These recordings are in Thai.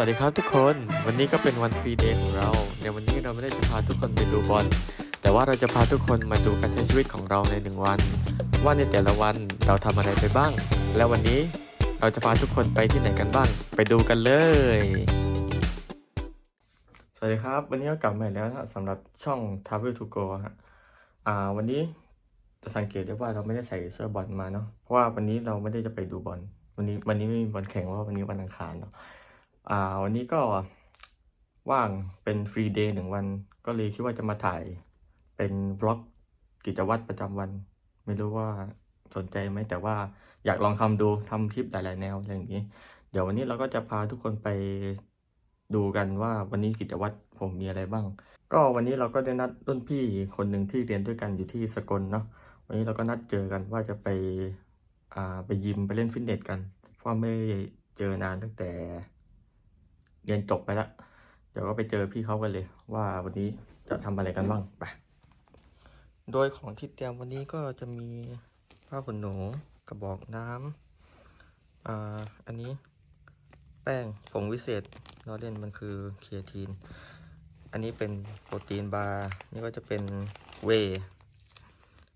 วัสดีครับทุกคน วันนี้ก็เป็นวันฟรีเดย์ของเรา ในวันนี้เราไม่ได้จะพาทุกคนไปดูบอล แต่ว่าเราจะพาทุกคนมาดูการใช้ชีวิตของเราในหนึ่งวัน ว่าในแต่ละวันเราทำอะไรไปบ้าง และวันนี้เราจะพาทุกคนไปที่ไหนกันบ้าง ไปดูกันเลย สวัสดีครับ วันนี้ก็กลับมาอีกแล้วนะสำหรับช่อง Travel to Go ฮะอ่าวันนี้จะสังเกตได้ว่าเราไม่ได้ใส่เสื้อบอลมาเนาะเพราะว่าวันนี้เราไม่ได้จะไปดูบอลวันนี้วันนี้ไม่มีบอลแข่งเพราะว่าวันนี้วันอังคารเนาะ อ่าวันนี้ก็ว่างเป็นฟรีเดย์หนึ่งวัน ก็เลยคิดว่าจะมาถ่ายเป็นบล็อกกิจวัตรประจำวัน ไม่รู้ว่าสนใจไหมแต่ว่าอยากลองทำดูทำคลิปหลายๆแนวอะไรอย่างนี้ เดี๋ยววันนี้เราก็จะพาทุกคนไปดูกันว่าวันนี้กิจวัตรผมมีอะไรบ้าง ก็วันนี้เราก็ได้นัดรุ่นพี่คนหนึ่งที่เรียนด้วยกันอยู่ที่สกลเนาะวันนี้เราก็นัดเจอกันว่าจะไปอ่าไปยิมไปเล่นฟิตเนสกันเพราะไม่เจอนานตั้งแต่ เรียนจบไปแล้ว เดี๋ยวก็ไปเจอพี่เขากันเลย ว่าวันนี้จะทำอะไรกันบ้างไปโดยของที่เตรียมวันนี้ก็จะมีผ้าขนหนูกระบอกน้ำอ่าอันนี้แป้งผงวิเศษเราเล่นมันคือเคียทีน อันนี้เป็นโปรตีนบาร์นี่ก็จะเป็นเว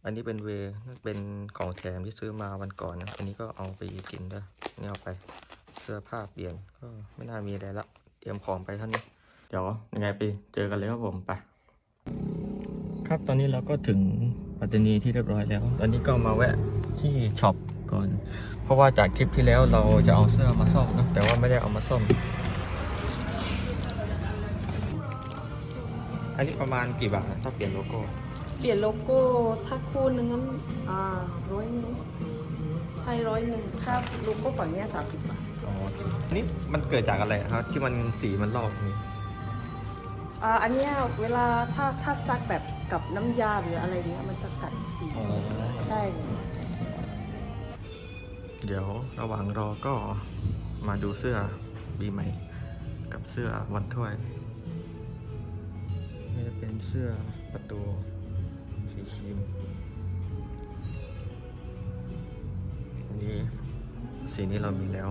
อันนี้เป็นเวย์เป็นของแถมที่ซื้อมาวันก่อนนะอันนี้ก็เอาไปกินด้วยนี่เอาไป เสื้อผ้าเปลี่ยนก็ไม่น่ามีอะไรละ เตรียมของไปเท่านี้ เดี๋ยวยังไงไปเจอกันเลยครับผมไปครับตอนนี้เราก็ถึงปัตตานีที่เรียบร้อยแล้ว ตอนนี้ก็มาแวะที่ช็อปก่อน เพราะว่าจากคลิปที่แล้วเราจะเอาเสื้อมาซ่อมนะแต่ว่าไม่ได้เอามาซ่อม อันนี้ประมาณกี่บาทถ้าเปลี่ยนโลโก้ เปลี่ยนโลโก้ถ้าคู่นึงนั้นอ่าร้อยหนึง ใช่ร้อยหนึ่งถ้าโลโก้ฝั่งเนี้ยสามสิบบาทอ๋อนี่มันเกิดจากอะไรครับที่มันสีมันลอกนี้อ่าอันเนี้ยเวลาถ้าถ้าซักแบบกับน้ำยาหรืออะไรเนี้ยมันจะกัดสีอ๋อใช่ เดี๋ยวระหว่างรอก็มาดูเสื้อปีใหม่ กับเสื้อวันถ้วยนี่จะเป็นเสื้อประตูสีครีม สีนี้เรามีแล้ว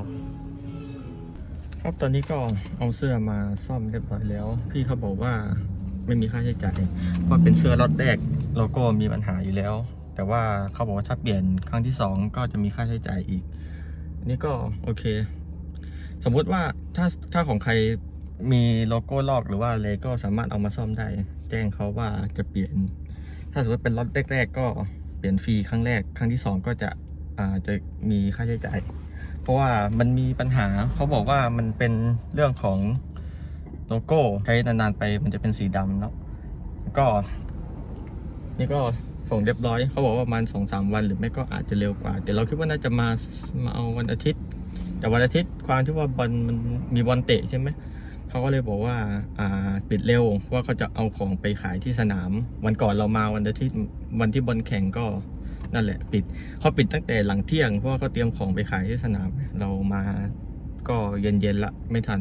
ครับตอนนี้ก็เอาเสื้อมาซ่อมเรียบร้อยแล้ว พี่เขาบอกว่าไม่มีค่าใช้จ่ายเพราะเป็นเสื้อล็อตแรกโลโก้มีปัญหาอยู่แล้ว แต่ว่าเขาบอกว่าถ้าเปลี่ยนครั้งที่สองก็จะมีค่าใช้จ่ายอีกอันนี้ก็โอเค สมมุติว่าถ้าถ้าของใครมีโลโก้ลอกหรือว่าอะไรก็สามารถเอามาซ่อมได้ แจ้งเขาว่าจะเปลี่ยน ถ้าสมมติเป็นล็อตแรก ๆ ก็เปลี่ยนฟรีครั้งแรก ครั้งที่สองก็จะอ่าจะมีค่าใช้จ่าย เพราะว่ามันมีปัญหาเขาบอกว่ามันเป็นเรื่องของโลโก้ใช้นานๆไปมันจะเป็นสีดำเนาะก็ นี่ก็ส่งเรียบร้อยเขาบอกว่าประมาณสองสามวันหรือไม่ก็อาจจะเร็วกว่าแต่เราคิดว่าน่าจะมามาเอาวันอาทิตย์ แต่วันอาทิตย์ความที่ว่าบอลมันมีบอลเตะใช่ไหมเขาก็เลยบอกว่าอ่าปิดเร็วว่าเขาจะเอาของไปขายที่สนาม วันก่อนเรามาวันอาทิตย์วันที่บอลแข่งก็ นั่นแหละปิดเขาปิดตั้งแต่หลังเที่ยง เพราะว่าเขาเตรียมของไปขายที่สนาม เรามาก็เย็นๆละไม่ทัน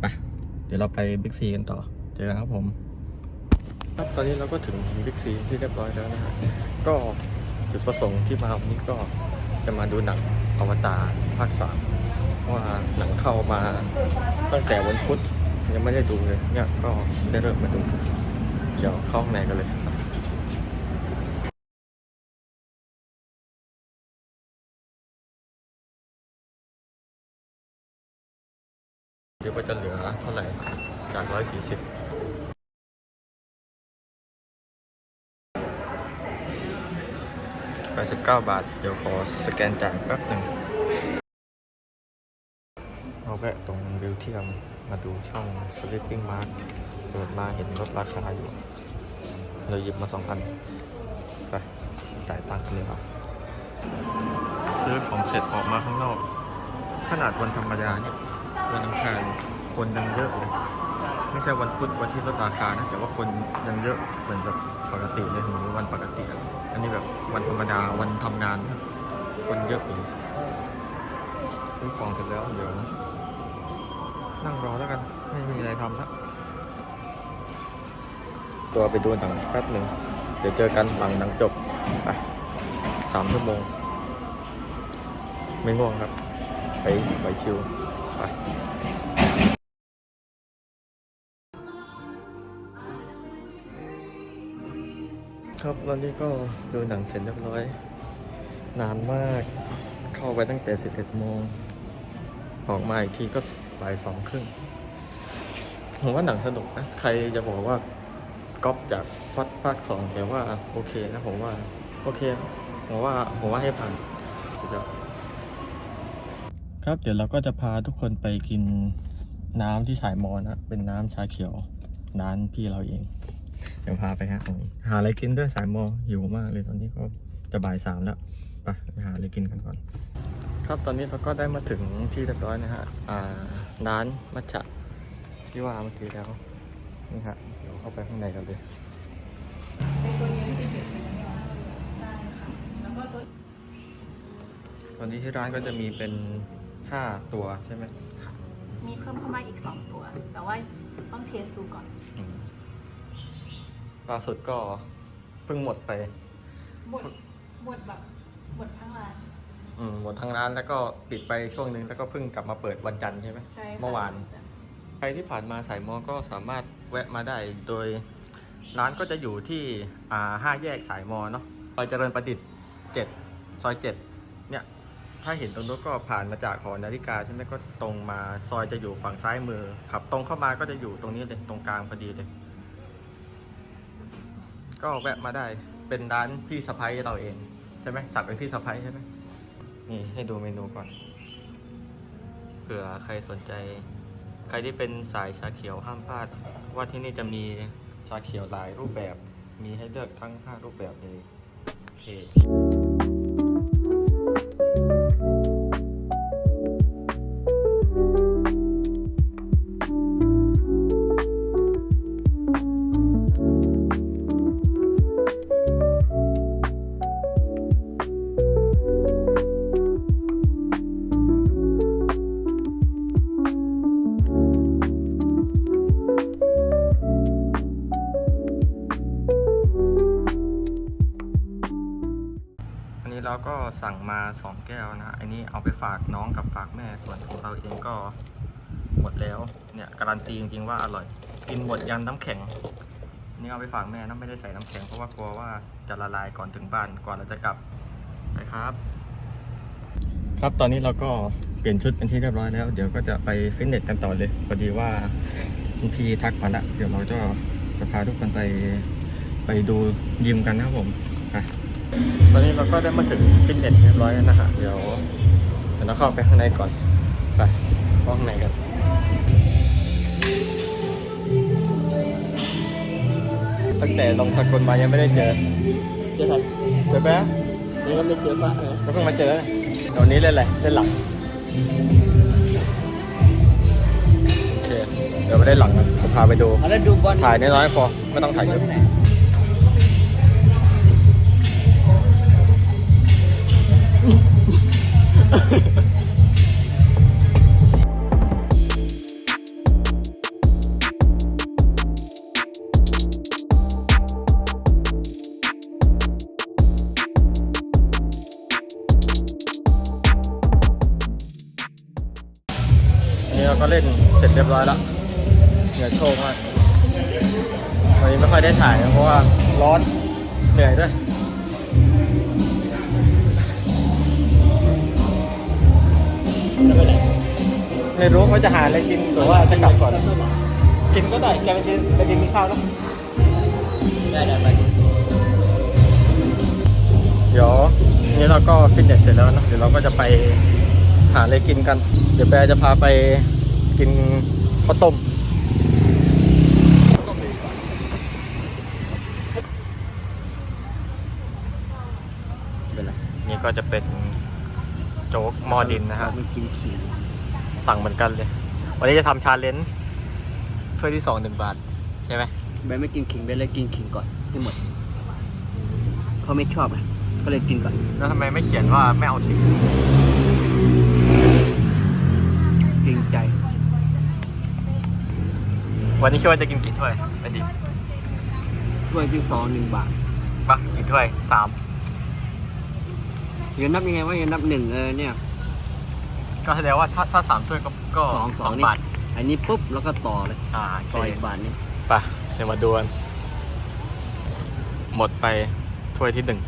ไปเดี๋ยวเราไปบิ๊กซีกันต่อเจอกันครับผมครับตอนนี้เราก็ถึงบิ๊กซีที่เรียบร้อยแล้วนะฮะก็จุดประสงค์ที่มาวันนี้ก็จะมาดูหนังอวตารภาคสามว่าหนังเข้ามาตั้งแต่วันพุธยังไม่ได้ดูเลยเนี่ยก็ได้เริ่มมาดู เดี๋ยวเข้าข้างในกันเลย เดี๋ยวว่าจะเหลือเท่าไหร่จากร้อยสี่สิบ89บาท เดี๋ยวขอสแกนจ่ายแป๊บหนึ่งเราแวะตรงบิวเทียมมาดูช่อง Sleeping Mart เปิดมาเห็นลดราคาอยู่เลยหยิบมา2,000ไปจ่ายตังค์กันเลยครับซื้อของเสร็จออกมาข้างนอก ขนาดวันธรรมดาเนี่ย วันอังคารคนยังเยอะเลยไม่ใช่วันพุธวันที่ลดราคานะแต่ว่าคนยังเยอะเหมือนแบบปกติเลยเหมือวันปกติอันนี้แบบวันธรรมดาวันทำงาน คนเยอะอยู่ซื้อของเสร็จแล้วเดี๋ยวนั่งรอแล้วกันไม่มีอะไรทำแล้วตัวไปดูหนังแป๊บหนึ่งเดี๋ยวเจอกันหลังหนังจบไปสามชั่วโมง ไม่ง่วงครับ ไปไปชิวไป ครับตอนนี้ก็ดูหนังเสร็จเรียบร้อย นานมากเข้าไปตั้งแต่ 11โมงออกมาอีกทีก็บ่ายสองครึ่งผมว่าหนังสนุกนะ ใครจะบอกว่าก๊อปจากพัดภาคสองแต่ว่าโอเคนะผมว่า โอเค ผมว่าผมว่าให้ผ่านครับเดี๋ยวเราก็จะพาทุกคนไปกินน้ำที่สายมอนะเป็นน้ำชาเขียว ร้านพี่เราเอง เดี๋ยวพาไปฮะของหาอะไรกินด้วยสายมอหิวมากเลยตอนนี้ก็จะบ่ายสามแล้วไปไปหาอะไรกินกันก่อน ครับตอนนี้เราก็ได้มาถึงที่เรียบร้อยนะฮะอ่าร้านมัชฉะที่ว่าเมื่อกี้แล้วนี่ฮะเดี๋ยวเข้าไปข้างในกันเลยตอนนี้ที่ร้านก็จะมีเป็นห้าตัวใช่ไหมมีเพิ่มเข้ามาอีก2ตัว แต่ว่าต้องเทสดูก่อนอืม ล่าสุดก็เพิ่งหมดไปบดบดแบบบดทั้งร้าน อืมหมดทั้งร้านแล้วก็ปิดไปช่วงนึงแล้วก็เพิ่งกลับมาเปิดวันจันทร์ใช่ไหมใช่ค่ะเมื่อวาน ใครที่ผ่านมาสายมอก็สามารถแวะมาได้โดยร้านก็จะอยู่ที่อ่าห้าแยกสายมอเนาะซอยเจริญประดิษฐ์เจ็ดซอยเจ็ดเนี่ยถ้าเห็นตรงนู้นก็ผ่านมาจากหอนาฬิกาใช่ไหมก็ตรงมาซอยจะอยู่ฝั่งซ้ายมือขับตรงเข้ามาก็จะอยู่ตรงนี้เลยตรงกลางพอดีเลย ก็แวะมาได้เป็นร้านพี่สะพ้ยเราเอง ใช่ไหมสักเป็นพี่สะพ้ยใช่ไหมนี่ให้ดูเมนูก่อนเผื่อใครสนใจ ใครที่เป็นสายชาเขียวห้ามพลาด ว่าที่นี่จะมีชาเขียวหลายรูปแบบ มีให้เลือกทั้ง 5 รูปแบบเลยโอเค ไปฝากน้องกับฝากแม่ส่วนของเราเองก็หมดแล้วเนี่ยการันตีจริงๆว่าอร่อย กินหมดยันน้ำแข็งนี่เอาไปฝากแม่นะไม่ได้ใส่น้ำแข็งเพราะว่ากลัวว่าจะละลายก่อนถึงบ้านก่อนเราจะกลับไปครับ ครับตอนนี้เราก็เปลี่ยนชุดเป็นที่เรียบร้อยแล้ว เดี๋ยวก็จะไปฟิตเนสกันต่อเลยพอดีว่าทุกทีทักมาละเดี๋ยวเราจะจะพาทุกคนไปไปดูยิมกันนะครับผมตอนนี้เราก็ได้มาถึงฟิตเนสเรียบร้อยแล้วนะฮะเดี๋ยว ดี๋ยวเราเข้าไปข้างในก่อน ไปเข้าข้างในกันตั้งแต่ลงสกลมายังไม่ได้เจอ เจอใครเจอแป๊ะยังไม่ได้เจอปะเลยก็เพิ่งมาเจอตอนนี้เล่นอะไรเล่นหลังโอเคเดี๋ยวไปได้หลังกันผมพาไปดูแล้วดูบอลถ่ายน้อยๆพอไม่ต้องถ่ายเยอะ อันนี้เราก็เล่นเสร็จเรียบร้อยแล้วเหนื่อยโชคมากวันนี้ไม่ค่อยได้ถ่ายนะเพราะว่าร้อนเหนื่อยด้วยไม่รู้ว่าจะหาอะไรกินหรือว่าจะกลับก่อน กินก็ได้แกไปกินไปกินข้าวแล้วได้ได้ไปเดี๋ยวนี้เราก็ฟิตเนสเสร็จแล้วนะเดี๋ยวเราก็จะไปหาอะไรกินกัน เดี๋ยวแปรจะพาไป กินข้าวต้มเป็นไรนี่ก็จะเป็นโจ๊กหมอดินนะฮะมันกินขิงสั่งเหมือนกันเลย วันนี้จะทำชาเลนจ์ถ้วยที่สองหนึ่งบาท ใช่ไหมเบนไม่กินขิงเบนเลยกินขิงก่อนให้หมดเขาไม่ชอบไงก็เลยกินก่อน แล้วทำไมไม่เขียนว่าไม่เอาชิมเกรงใจ วันนี้คิดว่าจะกินกี่ถ้วยไม่ดีถ้วยที่สองหนึ่งบาทปะกี่ถ้วยสามเดี๋ยวนับยังไงว่ายังนับหนึ่งเออเนี่ยก็แสดงว่าถ้าถ้าสามถ้วยก็ก็สองสสอองงนี่บาท อันนี้ปุ๊บแล้วก็ต่อเลยอ่าโอเคต่ออีกบาทนึงไปเดี๋ยวมาดูกันหมดไปถ้วยที่หนึ่ง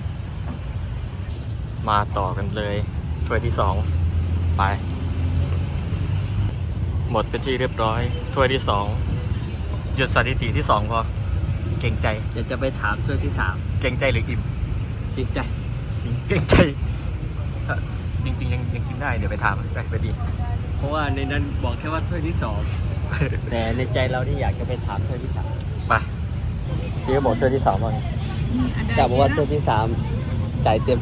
มาต่อกันเลยถ้วยที่สองไป หมดเป็นที่เรียบร้อยถ้วยที่สอง หยุดสถิติที่สองพอ เก่งใจ เดี๋ยวจะไปถามถ้วยที่สามเก่งใจหรืออิ่มจริงใจ เก่งใจถ้าจริง ๆ ยังยังกินได้เดี๋ยวไปถามไปไปดี เพราะว่าในนั้นบอกแค่ว่าถ้วยที่สองแต่ในใจเราที่อยากจะไปถามถ้วยที่สามไปพี่ก็บอกถ้วยที่สามว่าไงแต่บอกว่าถ้วยที่สามจ่ายเต็ม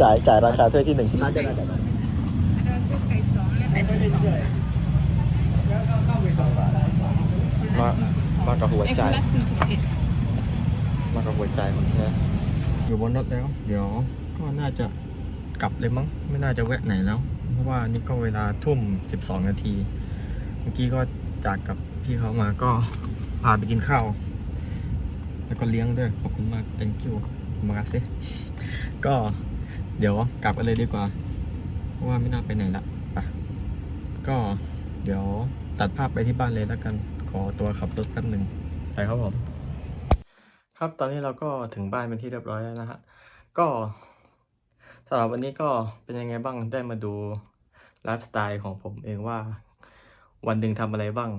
จ่ายจ่ายราคาถ้วยที่หนึ่งน่าจะน่าจะมา มากับหัวใจมากับหัวใจของแท้อยู่บนรถแล้ว เดี๋ยวก็น่าจะกลับเลยมั้ง ไม่น่าจะแวะไหนแล้ว เพราะว่านี่ก็เวลาทุ่ม 12 นาที เมื่อกี้ก็จากกับพี่เขามาก็พาไปกินข้าว แล้วก็เลี้ยงด้วย ขอบคุณมาก thank you มากสิ ก็เดี๋ยวกลับกันเลยดีกว่า เพราะว่าไม่น่าไปไหนละไปก็เดี๋ยวตัดภาพไปที่บ้านเลยแล้วกัน ขอตัวขับรถแป๊บหนึ่งไปครับผม ครับตอนนี้เราก็ถึงบ้านเป็นที่เรียบร้อยแล้วนะฮะก็สำหรับวันนี้ก็เป็นยังไงบ้างได้มาดูไลฟ์สไตล์ของผมเองว่าวันหนึ่งทำอะไรบ้าง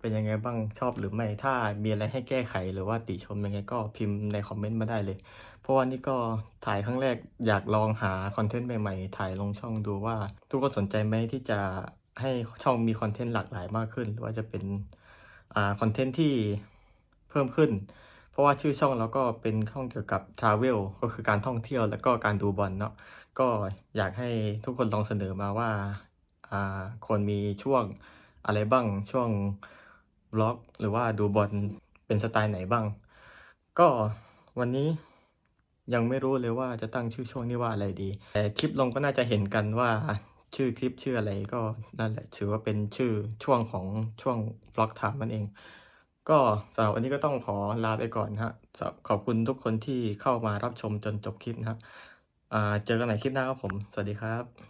เป็นยังไงบ้างชอบหรือไม่ ถ้ามีอะไรให้แก้ไขหรือว่าติชมยังไงก็พิมพ์ในคอมเมนต์มาได้เลย เพราะว่านี่ก็ถ่ายครั้งแรกอยากลองหาคอนเทนต์ใหม่ๆ ถ่ายลงช่องดูว่า ทุกคนสนใจไหมที่จะให้ช่องมีคอนเทนต์หลากหลายมากขึ้น หรือว่าจะเป็น คอนเทนต์ที่เพิ่มขึ้น เพราะว่าชื่อช่องเราก็เป็นช่องเกี่ยวกับ Travel ก็คือการท่องเที่ยวแล้วก็การดูบอลเนาะก็อยากให้ทุกคนลองเสนอมาว่าอ่าควรมีช่วงอะไรบ้างช่วงบล็อก หรือว่าดูบอลเป็นสไตล์ไหนบ้าง ก็วันนี้ยังไม่รู้เลยว่าจะตั้งชื่อช่วงนี้ว่าอะไรดี แต่คลิปลงก็น่าจะเห็นกันว่า ชื่อคลิปชื่ออะไรก็นั่นแหละถือว่าเป็นชื่อช่วงของช่วงบล็อกถามมันเอง ก็สำหรับวันนี้ก็ต้องขอลาไปก่อนนะฮะขอบคุณทุกคนที่เข้ามารับชมจนจบคลิปนะฮะเจอกันใหม่คลิปหน้าครับผม สวัสดีครับ